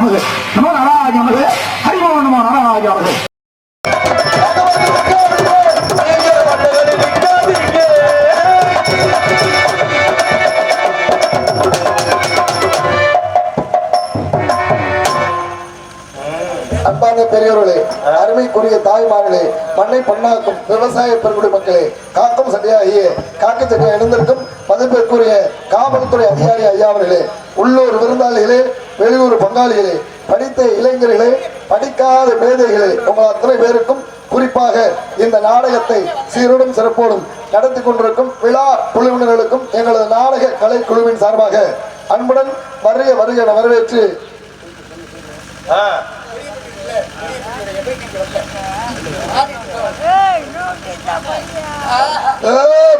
நமது நமோ நாராஜ நமது ஹரிமோ நமோ நாராஜ நமது அன்பான பெரியவர்களே அருமைக்குரிய தாய்மார்களே மண்ணை பண்ணாக்கும் விவசாய பெருங்குடி மக்களே காக்கும் சட்டையாகிய காக்க சட்டையா எழுந்திருக்கும் மதிப்பிற்குரிய காவல்துறை அதிகாரி ஐயா அவர்களே உள்ளூர் விருந்தாளிகளே வெளியூர் பங்காளிகளே படித்த இளைஞர்களே படிக்காத மேதைகளே உங்கள் அத்தனை பேருக்கும் குறிப்பாக இந்த நாடகத்தை சீரோடும் சிறப்போடும் நடத்தி கொண்டிருக்கும் விழா குழுவினர்களுக்கும் எங்களது நாடக கலை குழுவின் சார்பாக அன்புடன் வருக வருக வரவேற்று ஏய்,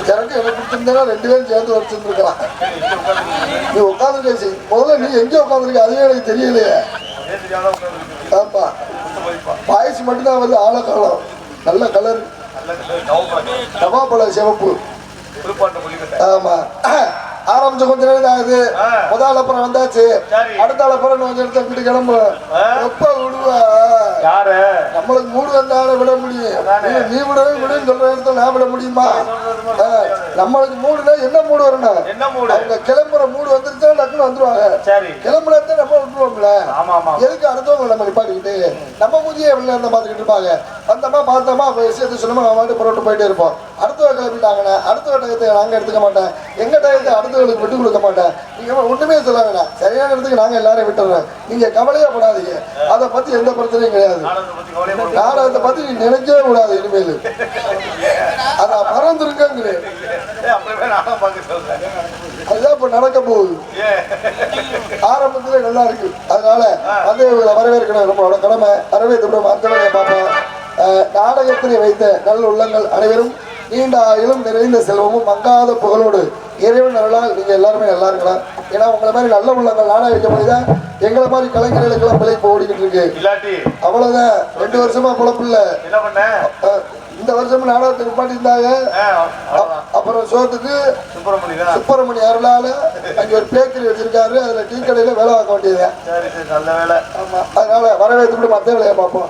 இந்த சரக்கு எனக்கு கொடுத்திருந்தா ரெண்டு பேரும் சேர்ந்து வச்சிருந்துருக்கலாம் நீ உட்காந்துருக்க முதல்ல நீ எங்க உட்காந்துருக்க அதுவே எனக்கு தெரியலையே. ஆமா. பாயசம் மட்டும்தான் வந்து ஆழ காலம் நல்ல கலர் நவாப்பழ சிவப்பு. ஆமா. ஆரம்பிச்ச கொஞ்ச நேரம் ஆகுது முதல் அப்புறம் வந்தாச்சு. அடுத்த அப்புறம் கொஞ்சம் இடத்த விட்டு கிளம்பு எப்ப விடுவா? யாரு? நம்மளுக்கு மூடு வந்தாலும் விட முடியும். நீ- விடவே சொல்ற இடத்துல நான் விட முடியுமா? நம்மளுக்கு மூடுனா என்ன மூடு வரணும் என்ன மூடு? அவங்க கிளம்புற மூடு வந்துருச்சா டக்குன்னு வந்துருவாங்க. சரி. நம்ம விட்டுருவோம்ல. எதுக்கு அடுத்தவங்க நம்ம நிப்பாட்டிக்கிட்டு? நம்ம மூஞ்சியே வெளில இருந்தா பார்த்துக்கிட்டு இருப்பாங்க. வந்தோமா பார்த்தோமா அப்ப விஷயத்தை சொல்லுமா நம்ம பாட்டு புறப்பட்டு போயிட்டே இருப்போம். அடுத்தவங்க கிளம்பிட்டாங்கன்னா அடுத்த டயத்தை நாங்க எடுத்துக்க மாட்டேன். எங்க டயத்தை அடுத்தவங்களுக்கு விட்டு கொடுக்க மாட்டேன். நீங்க ஒண்ணுமே சொல்ல வேணாம். சரியான இடத்துக்கு நாங்க எல்லாரும் விட்டுறோம். நீங்க கவலையே படாதீங்க. அதை பத்தி எந்த பிரச்சனையும் கிடையாது. பட நாடகத்தை பத்தி நீ நினைக்கவே கூடாது இனிமேல். அதை சொல்றேன். அதுதான் இப்ப நடக்க போகுது. ஆரம்பத்துல நல்லா இருக்கு. அதனால வந்து இவங்களை வரவேற்கணும். நம்மளோட கடமை. வரவேற்று அந்த அஹ், நாடகத்தினை வைத்த நல்ல உள்ளங்கள் அனைவரும் நீண்ட ஆயுளும் நிறைந்த செல்வமும் மங்காத புகழோடு இறைவன் அருளால் நீங்க எல்லாருமே நல்லா இருக்கலாம். ஏன்னா உங்களை மாதிரி நல்ல உள்ளங்கள் நாடகம் வைக்க முடியுதான் எங்களை மாதிரி கலைஞர்களுக்கெல்லாம் பிழைப்பு ஓடிக்கிட்டு இருக்கு. அவ்வளவுதான். ரெண்டு வருஷமா பொழப்பு இல்ல. இந்த வருஷம் நாடகத்தை நிப்பாட்டி இருந்தாங்க. ஆ, அவ்வளவுதான். அப்புறம் சோத்துக்கு சுப்பிரமணிய அருளால அங்க ஒரு பேக்கரி வச்சிருக்காரு. அதுல டீ கடையில வேலை பார்க்க வேண்டியது ஆமா. அதனால வரவேற்று மத்த வேலையை பார்ப்போம்.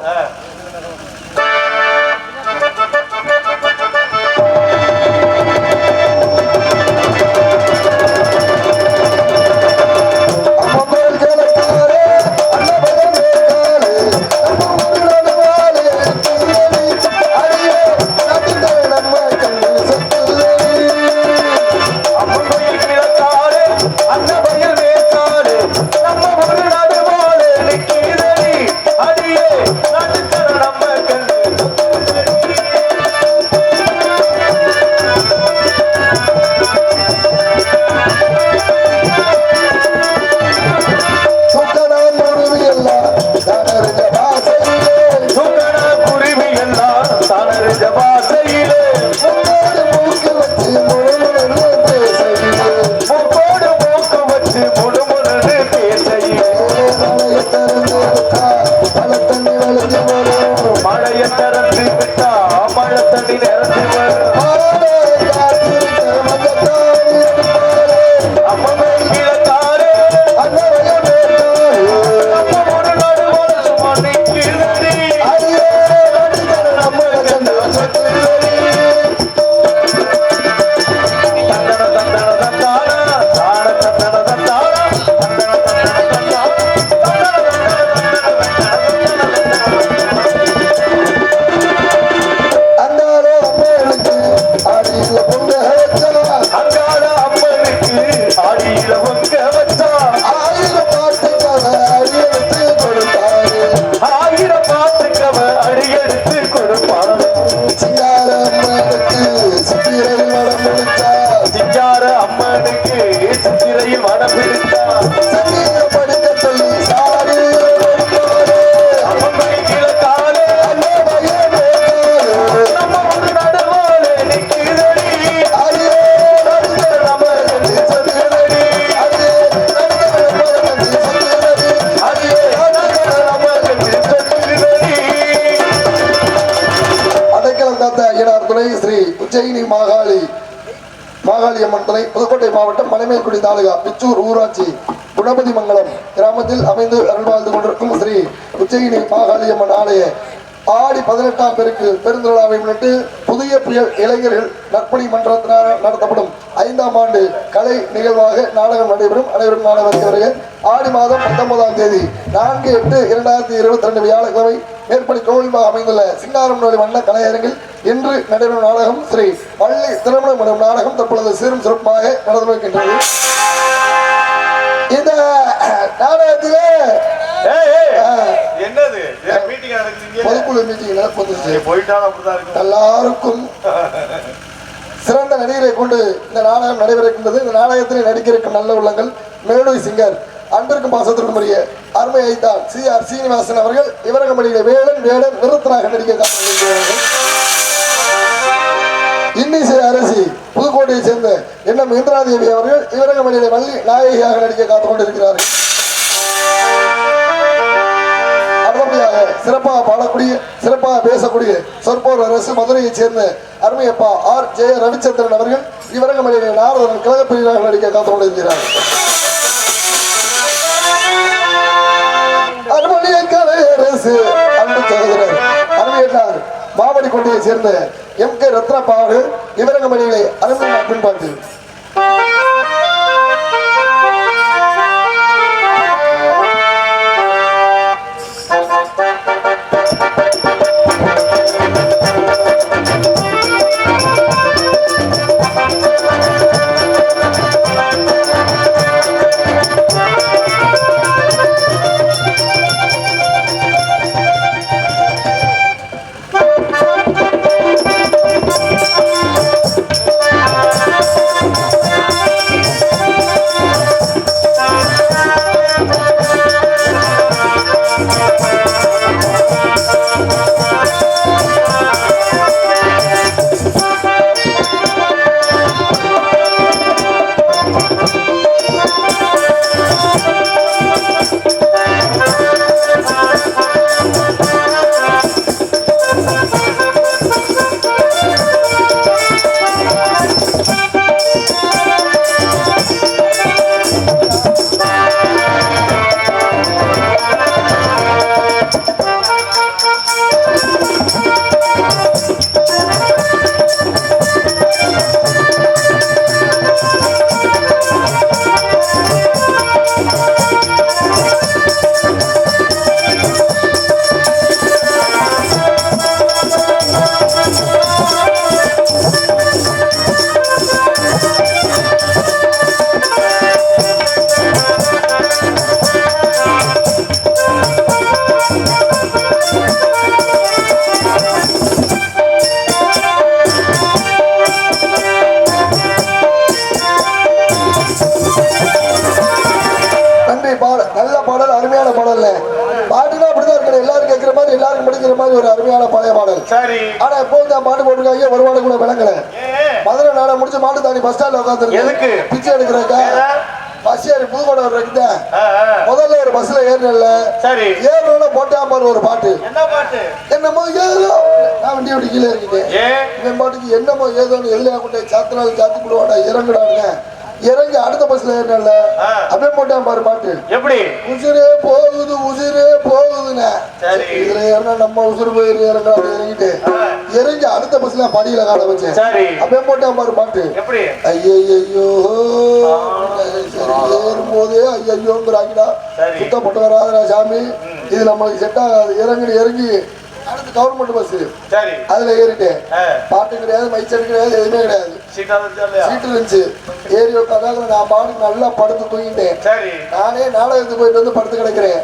மாவட்டம் தாலுகா பிச்சூர் ஊராட்சி குணபதி மங்கலம் கிராமத்தில் அமைந்து அருள் வாழ்ந்து கொண்டிருக்கும் ஸ்ரீ உச்சகினி மாகாளியம்மன் ஆலய ஆடி பதினெட்டாம் பெருக்கு பெருந்திருவிழாவை முன்னிட்டு புதிய புயல் இளைஞர்கள் நற்பணி மன்றத்தினால் நடத்தப்படும். ஐந்தாம் ஆண்டு கலை நிகழ்வாக நாடகம் நடைபெறும். அனைவரும் நாடகம் வருகிறவர்கள் ஆடி மாதம் பத்தொன்பதாம் தேதி நான்கு எட்டு இரண்டாயிரத்தி இருபத்தி ரெண்டு வியாழக்கிழமை மேற்படி கோவில்மாக அமைந்துள்ள சிங்காரம் வண்ண கலையரங்கில் இன்று நடைபெறும் நாடகம் ஸ்ரீ பள்ளி திருமணம் எனும் நாடகம் தற்பொழுது சீரும் சிறப்பாக நடந்து வருகின்றது இந்த நாடகத்திலே பொதுக்குழு மீட்டிங் நடப்பது எல்லாருக்கும் சிறந்த நடிகரை கொண்டு இந்த நாடகம் நடைபெறுகின்றது இந்த நாடகத்தில் நடிக்க இருக்கும் நல்ல உள்ளங்கள் மெலோடி சிங்கர். அன்பிற்கும் பாசத்திற்கும் உரிய அருமை ஐத்தான் சி ஆர் சீனிவாசன் அவர்கள் இவரகமடியில வேடன் வேடன் நிறுத்தனாக நடிக்க இன்னிசை அரசி புதுக்கோட்டையை சேர்ந்த என்ன இந்திராதேவி அவர்கள் இவரகமடியில வள்ளி நாயகியாக நடிக்க காத்துக் கொண்டிருக்கிறார்கள். அடுத்தபடியாக சிறப்பாக பாடக்கூடிய சிறப்பாக பேசக்கூடிய சொற்போர் அரசு மதுரையைச் சேர்ந்த அருமையப்பா ஆர் ஜெய ரவிச்சந்திரன் அவர்கள் இவரகமடியில நாரதன் கழகப்பிரிவாக நடிக்க காத்துக் கொண்டிருக்கிறார் அருமையன்னார் மாவடி கொண்டையை சேர்ந்த எம் கே ரத்னப்பா அவர்கள் இவரகமணிகளை அருமையான பின்பாட்டு எதுக்கு? பிச்சை எடுக்கிறக்கா பஸ் ஏறி ஆ, ஆ. முதல்ல ஒரு பஸ்ல ஏறினல சரி. ஏறணும்னா போட்டா பாரு ஒரு பாட்டு. என்ன பாட்டு? என்னமோ ஏதோ. நான் வண்டி விட்டு கீழே இருக்கேன் இவன் பாட்டுக்கு என்னமோ ஏதோன்னு எல்லையா கொண்டு சாத்தினாலும் சாத்தி விடுவாடா இறங்குடாங்க இறங்கி அடுத்த பஸ்ல ஏறினல ஆ. அப்படியே போட்டான் பாரு பாட்டு. எப்படி? உசுரே போகுது உசுரே சரி. இதுல ஏறினா நம்ம உசுறு போயிரு இறங்கா இறங்கிட்டு. இறங்கி அடுத்த பஸ்ல படியில கால வச்சேன். சரி. அப்படியே போட்டான் பாரு பாட்டு எப்படி? ஐயையோ சரி ஏறும்போதே ஐயோங்கிறாங்கடா சரி. சுத்தப்பட்டு வராதுடா சாமி. இது நம்மளுக்கு செட் ஆகாது. இறங்கி இறங்கி. அடுத்து கவர்மெண்ட் பஸ் அதுல ஏறிட்டேன். பாட்டு கிடையாது மைச்சல் கிடையாது எதுவுமே கிடையாது. சீட்டா இருந்துச்சா ஏறி உட்காந்தாங்க நான் பாட்டுக்கு நல்லா படுத்து தூங்கிட்டேன். நானே நாடகத்துக்கு போயிட்டு வந்து படுத்து கிடக்கிறேன்.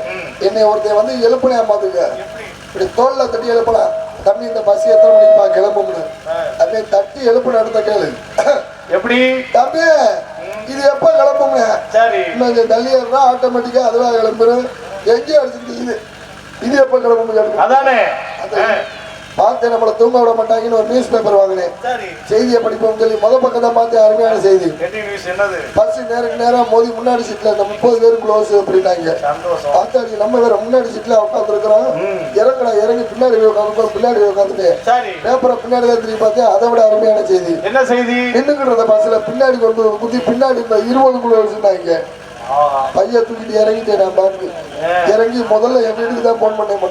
என்னை ஒருத்தன் வந்து எழுப்புனே பாத்துக்க. இப்படி தோல்ல தட்டி எழுப்பலாம் தம்பி இந்த பஸ் எத்தனை மணிக்குப்பா கிளம்பும்னு. ஆ, அப்படியே தட்டி எழுப்புன அடுத்த கேளு. எப்படி? தம்பி இது எப்ப கிளம்புங்க சரி. இன்னும் இந்த தள்ளியர்னா ஆட்டோமேட்டிக்கா அதுவா கிளம்பிடும் எங்கேயும் அடிச்சுட்டு இது. இது எப்ப அதானே. ஆ, பார்த்து நம்மளை தூங்க விட மாட்டாங்கன்னு ஒரு நியூஸ் பேப்பர் வாங்கினேன் செய்தியை படிப்போம் சொல்லி முத பக்கத்தை பார்த்து அருமையான செய்தி. பஸ் நேருக்கு நேரம் மோதி முன்னாடி சீட்ல இந்த முப்பது பேரும் க்ளோஸ் அப்படின்னாங்க. பார்த்தாடி நம்ம வேற முன்னாடி சீட்ல உட்காந்துருக்கிறோம் இறங்கி பின்னாடி போய் உட்காந்து பின்னாடி போய் உட்காந்துட்டு பேப்பரை பின்னாடி திரும்பி பார்த்தேன் அதை விட அருமையான செய்தி. என்ன செய்தி? நின்னுக்கிற பஸ்ல பின்னாடி கொண்டு குத்தி பின்னாடி இருபது குள்ள வச்சிருந்தாங்க. பைய தூக்கிட்டு இறங்கிட்டேன் நான் பாட்டு இறங்கி முதல்ல என் வீட்டுக்கு தான் போன் பண்ணேன்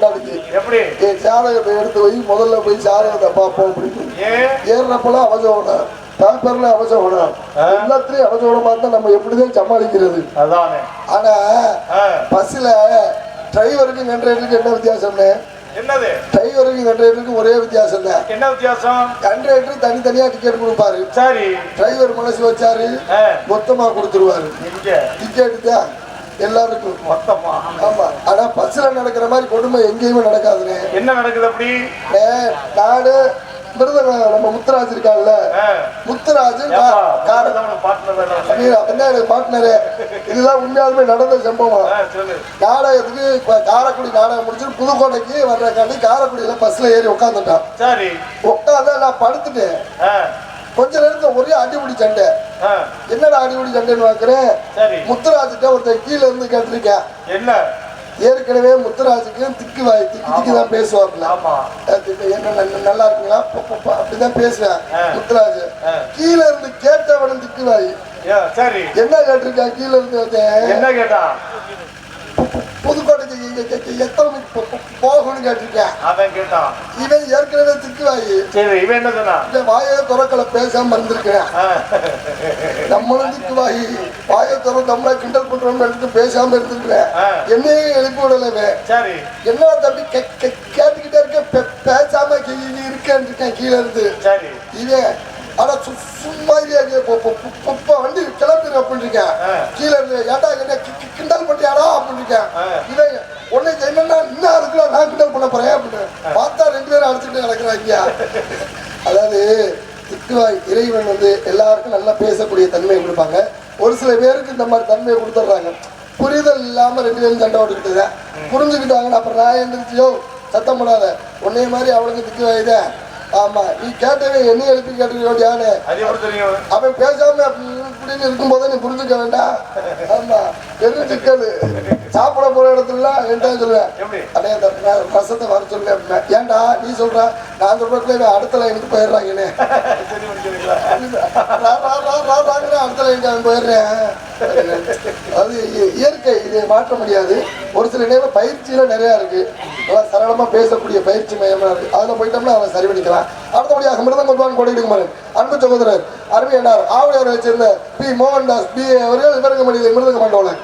எப்படி? என் ஜாதகத்தை எடுத்து வை முதல்ல போய் ஜாதகத்தை பார்ப்போம் அப்படின்னு. ஏறினப்பெல்லாம் அவசரம் பேப்பர்ல அவசரம் எல்லாத்துலயும் அவசரமா இருந்தா நம்ம எப்படிதான் சமாளிக்கிறது. ஆனா. பஸ்ல டிரைவருக்கும் கண்ட்ரைவருக்கும் என்ன வித்தியாசம்னு? என்னது? டிரைவருக்கும் கண்ட்ரைவருக்கும் ஒரே வித்தியாசம் தான் என்ன வித்தியாசம்? கண்ட்ரைவர் தனித்தனியா டிக்கெட் கொடுப்பாரு. சரி. டிரைவர் மனசு வச்சாரு. மொத்தமா கொடுத்துருவாரு. டிக்கெட் தான் எல்லாருக்கும். மொத்தமா? ஆமா. ஆனா பஸ்ல நடக்கிற மாதிரி கொடுமை எங்கேயுமே நடக்காதுண்ணே என்ன நடக்குது அப்படி? நாடு நம்ம முத்துராஜ் இருக்காங்கல்ல. முத்துராஜ் பார்ட்னரு இதுதான் உண்மையாலுமே நடந்த சம்பவம்? நாடகத்துக்கு இப்ப காரைக்குடி நாடகம் முடிச்சுட்டு புதுக்கோட்டைக்கு வர்றக்காண்டி காரைக்குடியில பஸ்ல ஏறி உட்காந்துட்டான் சரி. உட்காந்து நான் படுத்துட்டேன். கொஞ்ச நேரத்துல ஒரே அடிபுடி சண்டை. என்னடா அடிபுடி சண்டைன்னு பாக்குறேன்? முத்துராஜ்கிட்ட ஒருத்தன் கீழே இருந்து கேட்டிருக்கேன். என்ன? ஏற்கனவே முத்துராஜுக்கு திக்கு வாய் திக்கு திக்கு தான் அது என்ன நல்ல- இருக்குங்களா? அப்படிதான் பேசுவேன். முத்துராஜ். கீழே இருந்து கேட்டவனும் திக்கு வாய். என்ன கேட்டிருக்கான் கீழே இருந்து என்ன கேட்டா? புதுக்கோட்டைக்கு எத்தனை போகணும்னு கேட்டிருக்கேன். அவன் கேட்டான். இவன் ஏற்கனவே திக்கு வாய் சரி இவன் என்ன சொன்னா இந்த வாயை துறக்கல பேசாம இருந்திருக்கிறேன். நம்மளும் திக்கு வாய் துற நம்மள கிண்டல் பண்றோம்னு நினைச்சு பேசாம இருந்திருக்கிறேன். என்னையும் எழுப்பி விடலவே சரி. என்ன தம்பி கேட்டுக்கிட்டே இருக்க பேசாம இருக்கேன்னு இருக்கேன் கீழே இருந்து. சரி. இவன் ஆனா சும்மா இல்லையா நீ போ- போ- போ- போ- போ, வண்டி கிளம்பிடு அப்படின்னு இருக்கேன். கீழே ஏன்டா என்ன கிண்டல் பண்ணியாடா அப்படின்னு இருக்கேன் ஆ. இவன் உன்னை என்னன்னா இன்னும் அதுக்குள்ள நான் கிண்டல் பண்ண போறேன் அப்படின்னு பார்த்தா ரெண்டு பேரும் அடிச்சுட்டு நடக்கிறாங்க அதாவது திக்குவாய் இறைவன் வந்து எல்லாருக்கும் நல்லா பேசக்கூடிய தன்மையை கொடுப்பாங்க ஒரு சில பேருக்கு இந்த மாதிரி தன்மையை கொடுத்துட்றாங்க புரிதல் இல்லாம ரெண்டு பேரும் சண்டை ஓட்டுக்கிட்டு புரிஞ்சுக்கிட்டாங்கன்னா அப்புறம் நான் எந்திரிச்சியோ சத்தம் போடாத உன்னைய மாதிரி அவனுக்கு திக்கு வாயுதே ஆமா நீ கேட்டவே என்ன எழுப்பி எப்படி தெரியும்? அவன் பேசாம இப்படின்னு இருக்கும்போது நீ புரிஞ்சுக்க வேண்டாம் ஆமா பெரும் சிக்கல்? சாப்பிட போற இடத்துல என்ன சொல்லுவேன் இந்த ர- ரசத்தை வர சொல்லு அப்படின்னா. ஏன்டா நீ சொல்ற? நான் சொல்றதுல அடுத்த லைனுக்கு போயிடுறாங்கன்னு அடுத்த லைனுக்கு அவன் போயிடுறேன். அது இயற்கை இதை மாற்ற முடியாது. ஒரு சில நேரம் பயிற்சியில நிறைய இருக்கு. நல்லா சரளமா பேசக்கூடிய பயிற்சி மையமா இருக்கு. அதுல போயிட்டோம்னா அவன் சரி பண்ணிக்கலாம். அடுத்தபடியாக மிருதம் கொள்வான் கொடையிடுங்க அன்பு சகோதரர் அருமையனார் ஆவணியாரை சேர்ந்த பி. மோகன்தாஸ் பி. ஏ. விவரங்க விவரங்கமணியில் மிருதங்க மண்டோலன்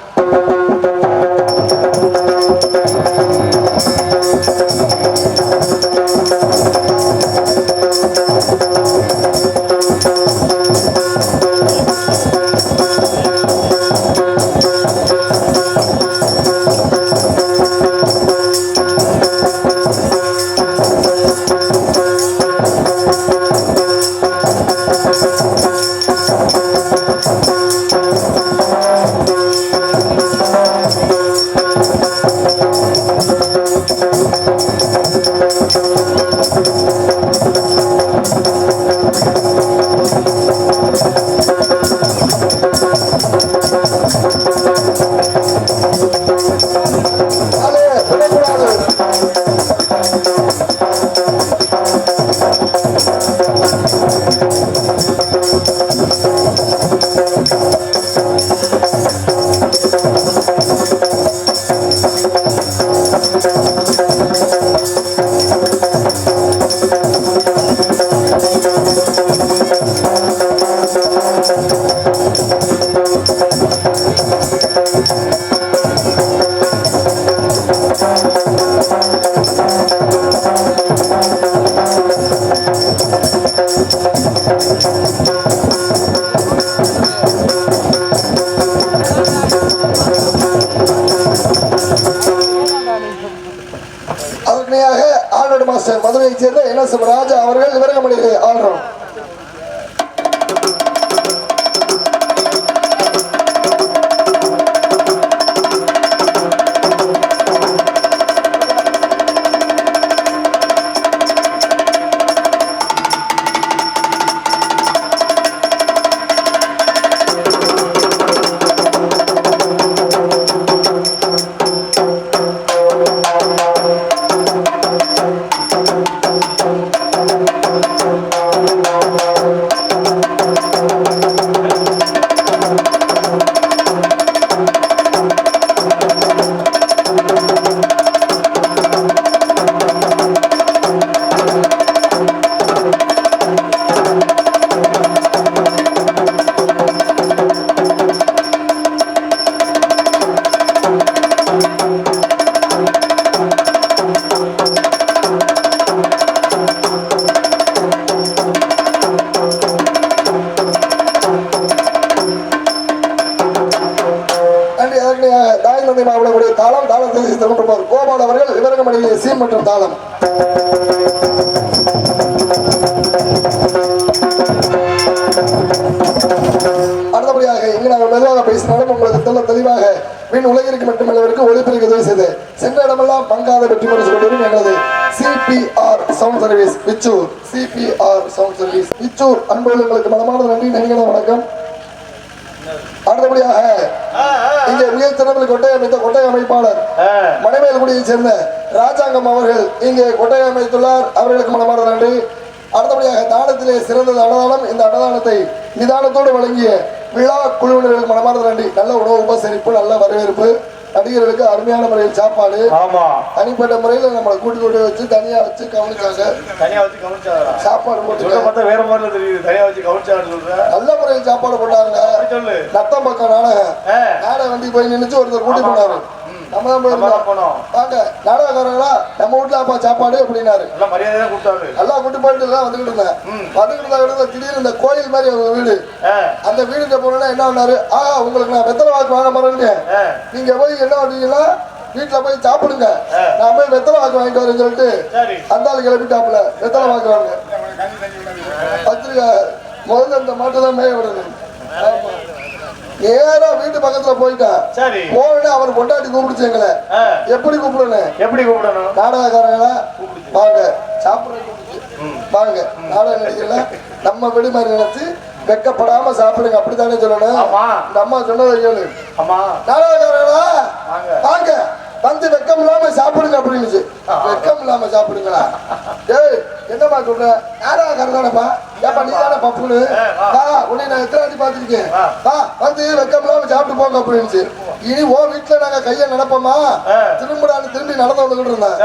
மாஸ்டர் மதுரையைச் சேர்ந்த என் எஸ் ராஜா அவர்கள் விவரங்கமணியிலே ஆள்றோம். தாளம் அடுத்தபடியாக இங்கு நாங்கள் மெதுவாக பேசினாலும் உங்களுக்கு தெல்ல தெளிவாக விண் உலகிற்கு மட்டுமல்லவருக்கு ஒளிபெருக்க உதவி செய்து சென்ற இடமெல்லாம் பங்காத வெற்றி பெற்று கொண்டிருக்கும் எங்களது CPR sound service Vichur CPR sound service Vichur அன்புகளுக்கு மனமான நன்றி நன்றிகள் வணக்கம். அடுத்தபடியாக இங்கே மிக திறமையில் கொட்டை அமைத்த கொட்டை அமைப்பாளர் ஆ. மணிமேல்குடியைச் சேர்ந்த ராஜாங்கம் அவர்கள். இங்கே கொட்டை அமைத்துள்ளார். அவர்களுக்கு மனமார்ந்த நன்றி. அடுத்தபடியாக தானத்திலே சிறந்தது அன்னதானம். இந்த அன்னதானத்தை நிதானத்தோடு வழங்கிய விழா குழுவினர்களுக்கு மனமார்ந்த நன்றி. நல்ல உணவு உபசரிப்பு நல்ல வரவேற்பு. நடிகர்களுக்கு அருமையான முறையில் சாப்பாடு. ஆமா. தனிப்பட்ட முறையில் நம்மளை கூட்டி கூட்டி வச்சு தனியா வச்சு கவனிச்சாங்க. தனியா வச்சு கவனிச்சாடா சாப்பாடு போட்டு பார்த்தா வேற மாதிரில தெரியுது. தனியா வச்சு கவனிச்சாடு சொல்ற? நல்ல முறையில் சாப்பாடு போட்டாங்க. நத்தம் பக்கம் நாடகம். நாடகம் வண்டி போய் நின்னுச்சு ஒருத்தர் கூட்டி. போனாரு. நம்ம தான் போயிருந்தோம் வாங்க நாடகக்காரங்களா நம்ம வீட்டுல அப்பா சாப்பாடு அப்படின்னாரு. நல்லா மரியாதை தான் கூப்பிட்டாரு நல்லா கூட்டி போயிட்டு எல்லாம் வந்துகிட்டு இருந்தேன். வந்துகிட்டு இருந்த திடீர்னு இந்த கோயில் மாதிரி ஒரு வீடு. அந்த வீடுகிட்ட போனோன்னா என்ன பண்ணாரு? ஆ உங்களுக்கு நான் வெத்தலை வாக்கு வாங்க மறந்துட்டேன் ஆ, நீங்க போய் என்ன பண்ணீங்கன்னா வீட்டுல போய் சாப்பிடுங்க. நான் போய் வெத்தலை வாக்கு வாங்கிட்டு வரேன்னு சொல்லிட்டு அந்த ஆளு கிளப்பிட்டாப்புல வெத்தலை வாக்கு வாங்க. பத்திரிக்கை முதல்ல இந்த மாட்டை தான் மேய விடணும். நேரா வீட்டு பக்கத்துல போயிட்டேன் சரி. போனே அவர் பொண்டாட்டி கூப்பிடுச்சு எங்களை. எப்படி கூப்பிடணும்? எப்படி கூப்பிடணும்? நாடகக்காரங்களா? வாங்க. சாப்பிடுறதுக்கு வாங்க. நாடக நடிகர்ல நம்ம வீடு மாதிரி நினைச்சு வெக்கப்படாம சாப்பிடுங்க. அப்படித்தானே சொல்லணும். இந்த அம்மா சொன்னதை கேளு. ஆமா. நாடகக்காரங்களா? வாங்க. வந்து வெக்கம் இல்லாம சாப்பிடுங்க அப்படின்னுச்சு. வெக்கம் இல்லாம சாப்பிடுங்களா? ஏய் என்னம்மா சொல்ற? நாடகக்காரன் தானப்பா ஏப்பா நீ தானே பப்புனு ஆ, வா. உன்னை நான் எத்தனை வாட்டி பார்த்திருக்கேன்? வா. வா வந்து வெக்கம் இல்லாம சாப்பிட்டு போங்க அப்படின்னுச்சு. இனி ஓ வீட்டுல நாங்க கையை நடப்போமா ஆ. திரும்பிடான்னு திரும்பி நடந்து வந்துகிட்டு இருந்தேன்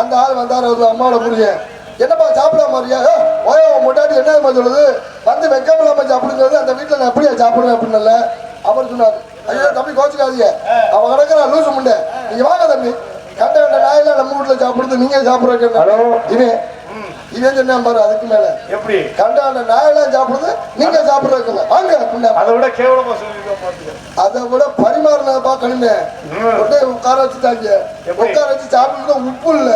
அந்த ஆள் வந்தாரு ஒரு அம்மாவோட புரியும் என்னப்பா சாப்பிடாம இருக்கியா? ஏ, ஓயோ முன்னாடி என்ன சொல்லுது? வந்து வெக்கம் இல்லாம சாப்பிடுங்கிறது அந்த வீட்டுல நான் எப்படியா சாப்பிடுவேன் அப்படின்னு அவர் சொன்னாரு ஐயோ தம்பி கோச்சுக்காதீங்க. அவன் கிடக்குறா லூசு முண்டை. நீங்க வாங்க தம்பி. கண்ட கண்ட நாயெல்லாம் நம்ம வீட்டுல சாப்பிடுறது நீங்க சாப்பிடுறீங்க ஹலோ. இவன் இவன் சொன்னா பாரு அதுக்கு மேல. எப்படி? கண்ட கண்ட நாயெல்லாம் சாப்பிடுறது நீங்க சாப்பிடுறதுல வாங்க அதை விட கேவலமா அதை விட பரிமாறினதை பார்க்கணுமே. ம். கொண்டு போய் உட்கார வச்சுட்டாங்க? உட்கார வச்சு சாப்பிட்டு உப்பு இல்ல.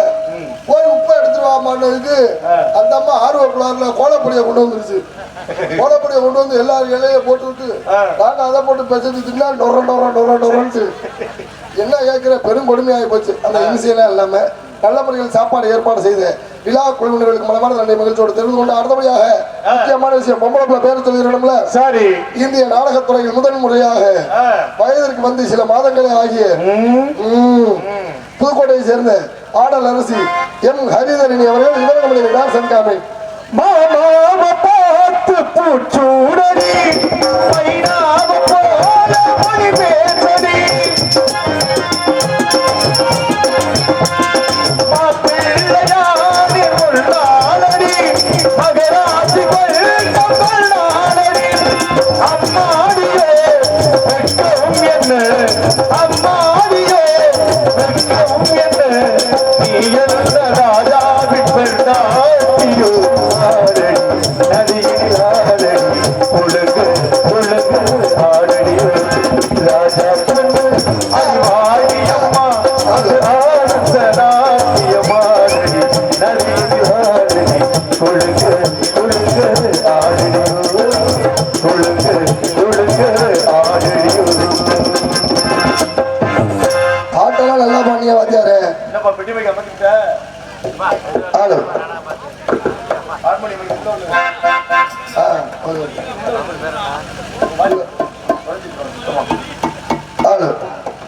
ம். போய் உப்பு எடுத்துட்டு வாமான்னதுக்கு ஆ. அந்த அம்மா ஆர்வ பிள்ளாருல கோலப்பொடியை கொண்டு வந்துருச்சு கோலப்பொடியை கொண்டு வந்து எல்லாரும் இலையில போட்டு விட்டு. நாங்க அதை போட்டு பெசஞ்சு தின்னா டொர டொர டொர டொரன்ட்டு என்ன கேட்கிற பெரும் கொடுமையாகி போச்சு அந்த இனிசியெல்லாம் இல்லாம நல்ல முறையில் சாப்பாடு ஏற்பாடு செய்து விழா குழுவினர்களுக்கு மனமான நன்றி மகிழ்ச்சியோடு தெரிந்து கொண்டு அடுத்தபடியாக முக்கியமான விஷயம் பொம்பளை பேர் சொல்லிடணும்ல? சரி. இந்திய நாடகத்துறையில் முதன் முறையாக. வயதிற்கு வந்து சில மாதங்களே ஆகிய. புதுக்கோட்டையை சேர்ந்த ஆடல் அரசி எம் ஹரிதரணி அவர்கள் இவரகமணி டான்ஸ் காமி மாமாவ பார்த்து பூச்சூடடி போல மொழி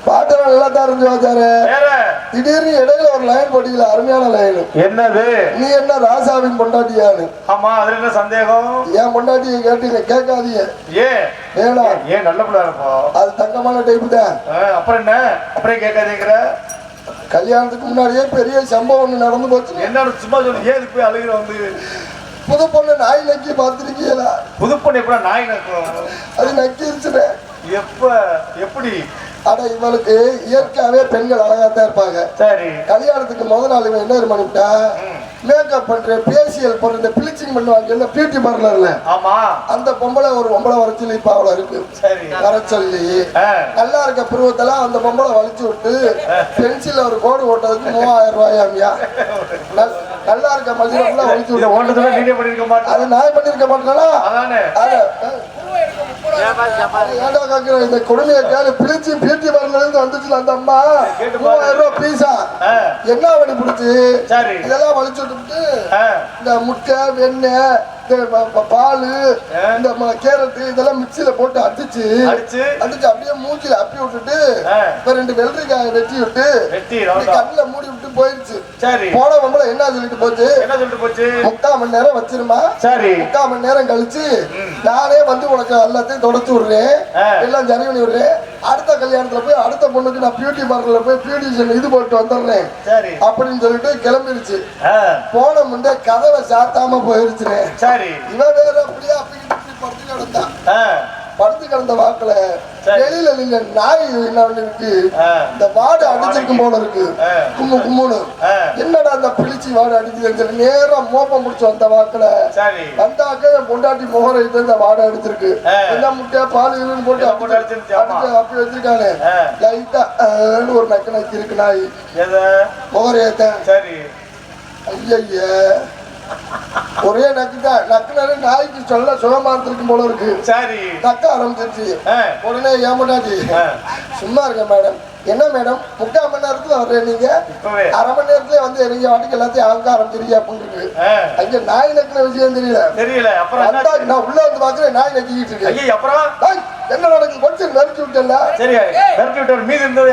பாட்டெல்லாம் நல்லா தான் வாத்தியாரு வேற. திடீர்னு இடையில ஒரு லைன் போட்டீங்களா அருமையான லைன் என்னது? நீ என்ன ராசாவின் பொண்டாட்டியான்னு? ஆமா அதுல என்ன சந்தேகம்? என் பொண்டாட்டியை கேட்டீங்க கேட்காதீங்க. ஏன் வேணாம் ஏன் நல்ல பிள்ளை அது தங்கமான டைப் தான். அப்புறம் என்ன? அப்புறம் கேட்காதீங்கிற? கல்யாணத்துக்கு முன்னாடியே பெரிய சம்பவம் நடந்து போச்சு. என்ன சும்மா சொல்லு. இதுக்கு போய் அழுகிற வந்து? புது பொண்ணு நாய் நக்கி பார்த்துருக்கீங்களா? புது பொண்ணு எப்படா நாய் நக்கும்? அது நக்கிருச்சுனே. எப்ப எப்படி? ஆனா இவளுக்கு இயற்கையாவே பெண்கள் அழகா தான் இருப்பாங்க. சரி. கல்யாணத்துக்கு முத நாள் இவன் என்ன பண்ணிவிட்டா. மேக்கப் பண்றேன் பேசியல் போடுற இந்த பிளீச்சிங் பண்ணுவாங்க இல்ல பியூட்டி பார்லர்ல ஆமா. அந்த பொம்பளை ஒரு பொம்பளை வர சொல்லி இப்ப அவளை இருக்கு. வர சொல்லி. நல்லா இருக்க பருவத்தெல்லாம் அந்த பொம்பளை வலிச்சு விட்டு பென்சில்ல ஒரு கோடு ஓட்டதுக்கு மூவாயிரம் ரூபாயாமியா. நல்லா இருக்க மதியம் வலிச்சு இதை விட்டு ஒன்றதுல நீங்க பண்ணிருக்க மாட்டேன் அதை நான் பண்ணிருக்க மாட்டேனா கேக்குற? இந்த கொடுமையை கேளு. பிரிச்சு பியூட்டி பார்லர்ல இருந்து வந்துச்சுல அந்த அம்மா. மூவாயிரம் ரூபாய் பீஸா? என்ன வழி பிடிச்சி? இதெல்லாம் வலிச்சு விட்டுட்டு ஆ, இந்த முட்டை வெண்ணெய் இந்த பாலு இந்த ம- கேரட்டு இதெல்லாம் மிக்சியில போட்டு அடிச்சு. அடிச்சு அப்படியே மூஞ்சில அப்பி விட்டுட்டு ரெண்டு வெள்ளரிக்காய் வெட்டி விட்டு கண்ணுல மூடி விட்டு போயிருச்சு. சரி. போன பொம்பளை என்ன சொல்லிட்டு போச்சு? என்ன சொல்லிட்டு போச்சு? முக்கால் மணி நேரம் வச்சிருமா? சரி. முக்கால் மணி நேரம் கழிச்சு நானே வந்து உனக்கு எல்லாத்தையும் தொடச்சு விடுறேன். எல்லாம் சரி பண்ணி விடுறேன். அடுத்த கல்யாணத்துல போய் அடுத்த பொண்ணுக்கு நான் பியூட்டி பார்லர்ல போய் பியூட்டிஷியன் இது போட்டு வந்துடுறேன். சரி. அப்படின்னு சொல்லிட்டு கிளம்பிடுச்சு ஆ, போன முண்டே கதவை சாத்தாம போயிருச்சுனே. சரி. இவன் வேற அப்படியே இப்படி படுத்து கிடந்தான். படுத்து கிடந்த வாக்குல. வெளியில நீங்க நாய் என்ன இருக்கு இந்த வாடு அடிச்சிருக்கும் போல இருக்கு. கும்மு கும்முன்னு. ஆ, என்னடா அந்த பிளிச்சி வாடு அடிக்குதுன்னு சொல்லி நேரா மோப்பம் முடிச்சு வந்த வாக்குல வந்தாக்க பொண்டாட்டி முகரைட்டு இந்த வாடை அடிச்சிருக்கு. என்ன முட்டையா பால் இதுன்னு போட்டு அப்படி அப்படி வச்சிருக்கானே. ஆ. லைட்டா ஒரு நக்கு நக்கி இருக்கு நாய். எதை? முகரையத்த சரி. ஐயய்ய ஒரே நக்கு தான் நக்குனாலே நாய்க்கு சொல்ல சுகமா இருந்திருக்கும் போல இருக்கு. சரி. நக்க ஆரம்பிச்சிருச்சு. உடனே ஏமாட்டாச்சு. சும்மா இருக்க மேடம். என்ன மேடம்? முக்கால் மணி நேரத்துல வர்றேன் நீங்க. அரை மணி நேரத்துல வந்து நீங்க வாட்டுக்கு எல்லாத்தையும் அங்க ஆரம்பிச்சிருக்கீங்க அப்படின்னு இருக்கு. அங்க நாய் நக்கின விஷயம் தெரியல. தெரியல. அப்புறம் நான் உள்ள வந்து பாக்குறேன் நாய் நக்கிக்கிட்டு இருக்கேன் ஐயா அப்புறம்? என்ன நடக்குது? கொஞ்சம் நெருக்கி விட்டல சரி மீதி இருந்தது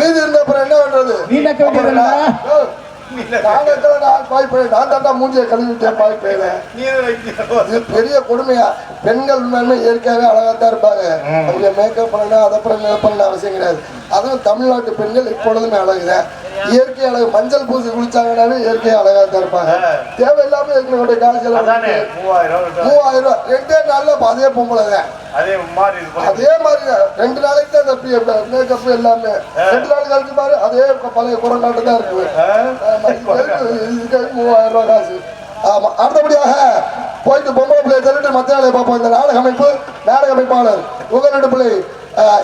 மீதி இருந்த அப்புறம் என்ன பண்றது? நீ நக்க? நான், ஏய், நான் பாய் போய் நான் தாண்டா மூஞ்சியை கழுவிட்டேன் பாய் போயில பெரிய கொடுமையா? பெண்கள் உண்மையுமே இயற்கையாவே அழகா தான் இருப்பாங்க அவங்க மேக்கப் பண்ணணும் அதை பண்ணணும் இதை பண்ணணும் அவசியம் கிடையாது. அதுவும் தமிழ்நாட்டு பெண்கள் எப்பொழுதுமே அழகுதான். இயற்கை அழகு மஞ்சள் பூசி குளிச்சாங்கனாலே இயற்கை அழகா தான் இருப்பாங்க. தேவையில்லாம இருக்கிறவங்க காசு மூவாயிரம் ரூபாய். ரெண்டே நாள்ல அதே பொம்பளை தான். அதே மாதிரி. ரெண்டு நாளைக்கு தான் தப்பி மேக்கப் எல்லாமே. ரெண்டு நாள் கழிச்சு பாரு அதே பழைய குரங்காட்டு தான் இருக்கு மூவாயிரம் ரூபாய் காசு. ஆமா அடுத்தபடியாக போயிட்டு பொம்பளை பிள்ளைய தள்ளிட்டு மத்திய பார்ப்போம். இந்த நாடக அமைப்பு நாடக அமைப்பாளர் உங்களுடைய பிள்ளை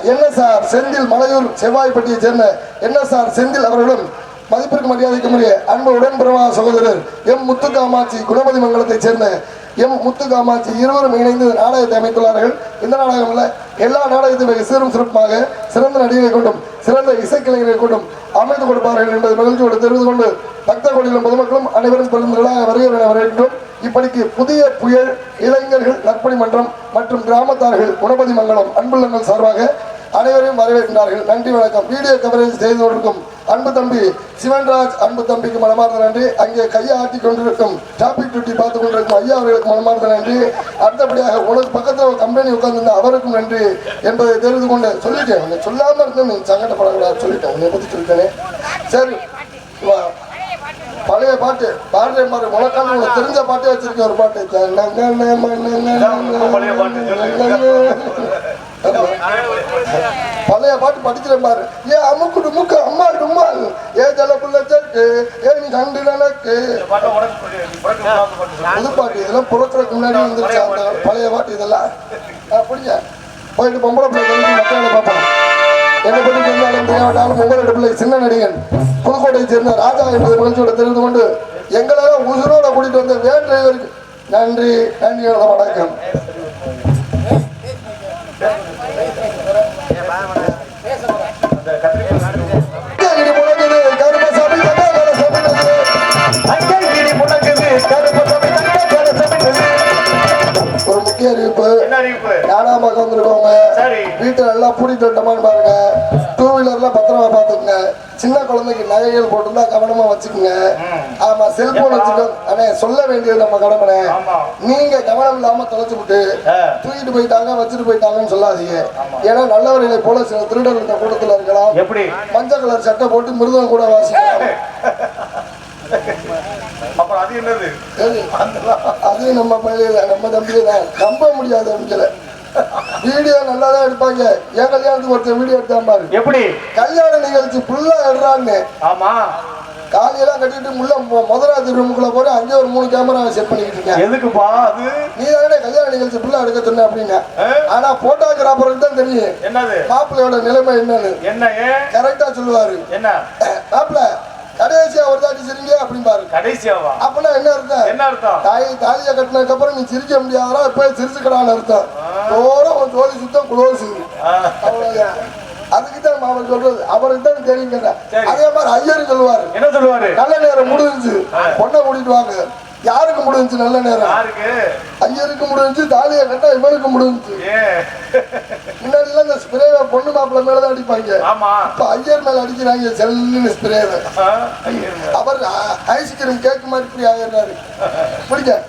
என்ன சார் செந்தில் மலையூர் செவ்வாய்ப்பட்டியை சேர்ந்த என்ன சார் செந்தில் அவர்களும் மதிப்பிற்கு மரியாதைக்கு உரிய அன்பு உடன்பிறவா சகோதரர் எம் முத்து காமாட்சி குணமதி மங்கலத்தைச் சேர்ந்த எம் முத்து காமாட்சி இருவரும் இணைந்து நாடகத்தை அமைத்துள்ளார்கள். இந்த நாடகம் இல்ல எல்லா நாடகத்தையும் சீரும் சிறப்பாக சிறந்த நடிகரை கொண்டும் சிறந்த இசைக்கலைஞரை கொண்டும் அமைத்து கொடுப்பார்கள் என்பதை மகிழ்ச்சியோடு தெரிந்து கொண்டு பக்த கோடிகளும் பொதுமக்களும் அனைவரும் பெருந்திரளாக வருகிறவரை வரவேற்கிறோம் இப்படிக்கு புதிய புயல் இளைஞர்கள் நற்பணி மன்றம் மற்றும் கிராமத்தார்கள் குணபதி மங்கலம் அன்புள்ளங்கள் சார்பாக அனைவரையும் வரவேற்கின்றார்கள். நன்றி வணக்கம். வீடியோ கவரேஜ் செய்து கொண்டிருக்கும் அன்பு தம்பி சிவன்ராஜ் அன்பு தம்பிக்கு மனமார்ந்த நன்றி. அங்கே கையை ஆட்டி கொண்டிருக்கும் டிராபிக் டியூட்டி பார்த்து கொண்டிருக்கும் ஐயா அவர்களுக்கு மனமார்ந்த நன்றி. அடுத்தபடியாக உனக்கு பக்கத்தில் ஒரு கம்பெனி உட்கார்ந்திருந்த அவருக்கும் நன்றி என்பதை தெரிந்து கொண்டு சொல்லிட்டேன். சொல்லாமல் இருந்தேன். சங்கடப்படக்கூடாது. சொல்லிட்டேன். உன்னை பற்றி சொல்லிட்டேனே. சரி வா. பழைய பாட்டு பாடுறேன் பாரு உனக்கான உனக்கு தெரிஞ்ச பாட்டே வச்சிருக்கேன் ஒரு பாட்டு. பழைய பாட்டு. சொல்லு. பழைய பாட்டு படிக்கிறேன் பாரு. ஏ அமுக்கு டுமுக்கு அம்மா டும்மா ஏ ஜலப்புள்ள சட்டு ஏ நீ கண்டு எனக்கு இந்த பாட்டை உடனே சொல்லி, நீ புரட்டு விடாம பாட்டு சொல்லு. புது பாட்டு இதெல்லாம் புறக்கிறதுக்கு முன்னாடி வந்துருச்சு. அந்த பழைய பாட்டு இதெல்லாம். அப்படிங்க போயிட்டு பொம்பளை பிள்ளை பார்ப்போம். என்னை பற்றி தெரிஞ்சாலும் தெரியாவிட்டாலும் உங்களுடைய பிள்ளை சின்ன நடிகன் புதுக்கோட்டையை சேர்ந்த ராஜா என்பதை மகிழ்ச்சியோட தெரிந்து கொண்டு எங்களால் உசுரோட கூட்டிட்டு வந்த வேன் டிரைவருக்கு நன்றி நன்றி வணக்கம் அந்த நல்லா பூட்டிட்டு வந்துட்டோமான்னு பாருங்க. டூ வீலர்ல பத்திரமா பாத்துக்கங்க சின்ன குழந்தைக்கு நகைகள் போட்டிருந்தா கவனமா வச்சுக்கோங்க. ஆமா செல்போன் வச்சுட்டோம் அண்ணே சொல்ல வேண்டியது நம்ம கடமை நீங்க கவனம் இல்லாம தொலைச்சு விட்டு தூக்கிட்டு போயிட்டாங்க வச்சுட்டு போயிட்டாங்கன்னு சொல்லாதீங்க. ஏன்னா நல்லவர்களை போல சில திருடர் இந்த கூட்டத்துல இருக்கலாம். மஞ்சள் கலர் சட்டை போட்டு மிருதம் கூட வாசிக்கலாம். அது நம்ம நம்ம தம்பியே தான் நம்ப முடியாத அமைச்சல வீடியோ நல்லா தான் எடுப்பாங்க. என் கல்யாணத்துக்கு ஒருத்தர் வீடியோ எடுத்தான் பாரு. எப்படி? கல்யாண நிகழ்ச்சி ஃபுல்லா எடுறான்னு. ஆமா. காலையெல்லாம் கட்டிட்டு முள்ள மொ- முதலாவது ரூமுக்குள்ள போற அங்கே ஒரு மூணு கேமரா செட் பண்ணிக்கிட்டு இருக்கேன். எதுக்குப்பா அது? நீ தானே கல்யாண நிகழ்ச்சி ஃபுல்லா எடுக்க சொன்ன அப்படின்னா? ஆனா போட்டோகிராஃபருக்கு தான் தெரியும். என்னது? மாப்பிள்ளையோட நிலைமை என்னன்னு. என்ன கரெக்டா சொல்லுவாரு. என்ன? மாப்பிள்ள கடைசியா ஒரு தாட்டி சிரிங்க அப்படிம்பாரு கடைசியாவா? அப்படின்னா என்ன அர்த்தம்? என்ன அர்த்தம்? தாய் தாலியை கட்டினதுக்கு அப்புறம் நீ சிரிக்க முடியாதா? இப்ப சிரிச்சுக்கடான்னு அர்த்தம். தோறும் உன் தோழி சுத்தம் குளோஸ். அதுக்கு தான் அவர் சொல்றது. அவருக்கு தான் தெரியுங்க சரி. அதே மாதிரி ஐயர் சொல்லுவாரு. என்ன சொல்லுவாரு? நல்ல நேரம் முடிஞ்சுச்சு. பொண்ணை கூட்டிட்டு வாங்க. யாருக்கு முடிஞ்சுச்சு நல்ல நேரம்? யாருக்கு? ஐயருக்கு முடிஞ்சு தாலியை கட்டா இவனுக்கு முடிஞ்சுச்சு. ஏன் முன்னாடி ஸ்ப்ரேவை பொண்ணு மாப்பிள்ளை மேலதான் அடிப்பாங்க. இப்ப ஐயர் மேல அடிக்கிறாங்க செல்லுன்னு ஸ்ப்ரேவை. அவர் ஐஸ்கிரீம் கேக் மாதிரி இப்படி ஆயிடுறாரு. முடிக்க